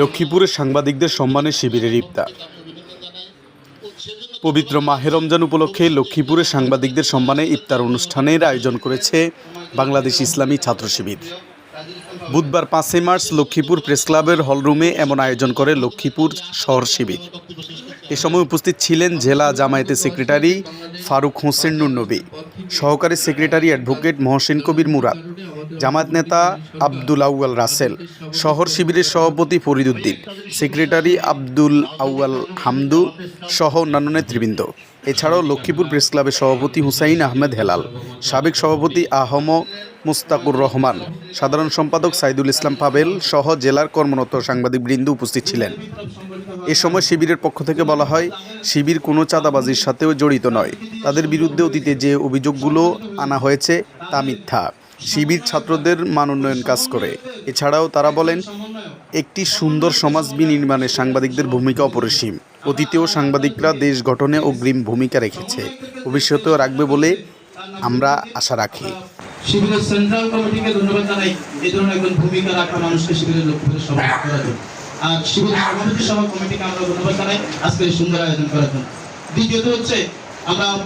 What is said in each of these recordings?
লক্ষ্মীপুরে সাংবাদিকদের সম্মানে শিবিরের ইফতার। পবিত্র মাহে রমজান উপলক্ষে লক্ষ্মীপুরে সাংবাদিকদের সম্মানে ইফতার অনুষ্ঠানের আয়োজন করেছে বাংলাদেশ ইসলামী ছাত্র শিবির। বুধবার পাঁচই মার্চ লক্ষ্মীপুর প্রেস ক্লাবের হলরুমে এমন আয়োজন করে লক্ষ্মীপুর শহর শিবির। এ সময় উপস্থিত ছিলেন জেলা জামায়াতের সেক্রেটারি ফারুক হোসেন নুরনবী, সহকারী সেক্রেটারি অ্যাডভোকেট মহসেন কবির মুরাদ, জামায়াত নেতা আব্দুল আউয়াল রাসেল, শহর শিবিরের সভাপতি ফরিদ উদ্দিন, সেক্রেটারি আব্দুল আউয়াল হামদু সহ অন্যান্য নেতৃবৃন্দ। এছাড়াও লক্ষ্মীপুর প্রেস ক্লাবের সভাপতি হুসাইন আহমেদ হেলাল, সাবেক সভাপতি আহম মুস্তাকুর রহমান, সাধারণ সম্পাদক সাইদুল ইসলাম পাবেল সহ জেলার কর্মরত সাংবাদিকবৃন্দ উপস্থিত ছিলেন। এ সময় শিবিরের পক্ষ থেকে বলা হয়, শিবির কোনো চাঁদাবাজির সাথেও জড়িত নয়। তাদের বিরুদ্ধে অতীতে যে অভিযোগগুলো আনা হয়েছে, তা মিথ্যা। শিবির ছাত্রদের মান উন্নয়ন কাজ করে। এছাড়াও তারা বলেন, একটি সুন্দর সমাজ বিনির্মাণে সাংবাদিকদের ভূমিকা অপরিসীম। অতীতেও সাংবাদিকরা দেশ গঠনে অগ্রিম ভূমিকা রেখেছে। ভবিষ্যতেও রাখবে বলে আমরা আশা রাখি। শিবিরের সেন্ট্রাল কমিটিকে ধন্যবাদ জানাই। এই ধরনের একজন ভূমিকা রাখা মানুষকে শিবিরের জন্য। আর শিবিরের সভাপতি সভা কমিটিকে আমরা ধন্যবাদ জানাই। আজকের এই সুন্দর আয়োজন করার জন্য। দ্বিতীয়ত হচ্ছে, আমরা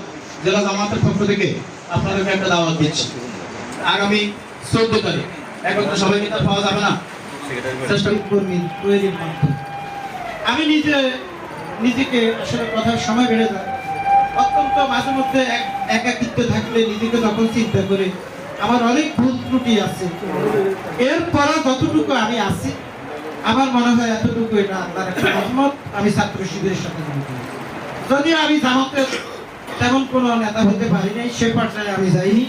জেলা জামাতের পক্ষ থেকে আপনাদেরকে একটা দাওয়াত দিচ্ছি। আগামী চোদ্দ তারিখ। এখন তো সবাই কিন্তু পাওয়া যাবে না। আমি নিজে, নিজেকে আসলে কথার সময় বেড়ে যায়। অত্যন্ত মাঝে মধ্যে এক- একাকিত্ব থাকলে নিজেকে তখন চিন্তা করে, আমার অনেক ভুল ত্রুটি আছে। এরপরে যতটুকু আমি আছি আমার মনে হয় এতটুকু এটা আল্লাহর একটা রহমত আমি ছাত্র শিবিরের সাথে যদি আমি জামাতের তেমন কোনো নেতা হতে পারি নাই, সে পর্যায়ে আমি যাইনি।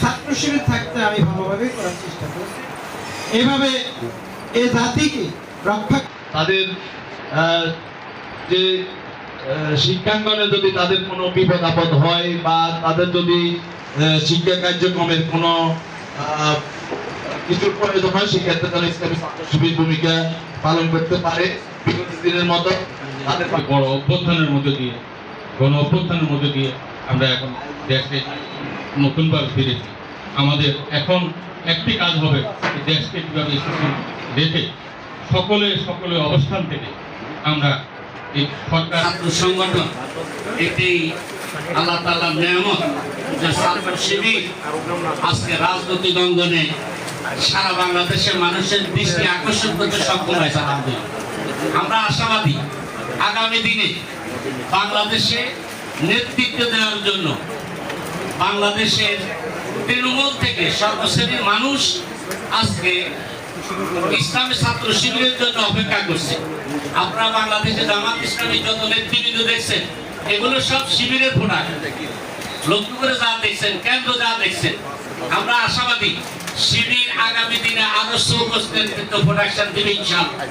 ছাত্র শিবির থাকতে আমি ভালোভাবে করার চেষ্টা করছি। এভাবে এ জাতিকে রক্ষা তাদের যে শিক্ষাঙ্গনে যদি তাদের কোনো বিপদ আপদ হয় বা তাদের যদি শিক্ষা কার্যক্রমের কোনো কিছুর প্রয়োজন হয় সেক্ষেত্রে তারা ইসলামী ছাত্র শিবির ভূমিকা পালন করতে পারে বিগত দিনের মতো। তাদের বড় অভ্যুত্থানের মধ্যে দিয়ে গণ অভ্যুত্থানের মধ্যে দিয়ে আমরা এখন দেশকে নতুনভাবে ফিরেছি। আমাদের এখন একটি কাজ হবে দেশকে কীভাবে স্থিতিশীল রেখে সকলে সকলে অবস্থান থেকে আমরা এই সরকার সংগঠন এটি আল্লাহ তাআলার নিয়ামত যে ছাত্র শিবির আজকে রাজনৈতিক অঙ্গনে সারা বাংলাদেশের মানুষের দৃষ্টি আকর্ষণ করতে সক্ষম হয়েছে আলহামদুলিল্লাহ আমরা আশাবাদী, আগামী দিনে বাংলাদেশে নেতৃত্ব দেওয়ার জন্য বাংলাদেশের তৃণমূল থেকে সর্বশ্রেণীর মানুষ আজকে ইসলামী ছাত্র শিবিরের জন্য অপেক্ষা করছে। আপনারা বাংলাদেশে জামাত ইসলামী যত নেতৃবৃন্দ দেখছেন, এগুলো সব শিবিরের প্রোডাক্ট লক্ষ্য করে যা দেখছেন, কেন্দ্র যা দেখছেন, আমরা আশাবাদী শিবির আগামী দিনে আরও উপস্থিত প্রোডাকশন দিবে ইনশাআল্লাহ।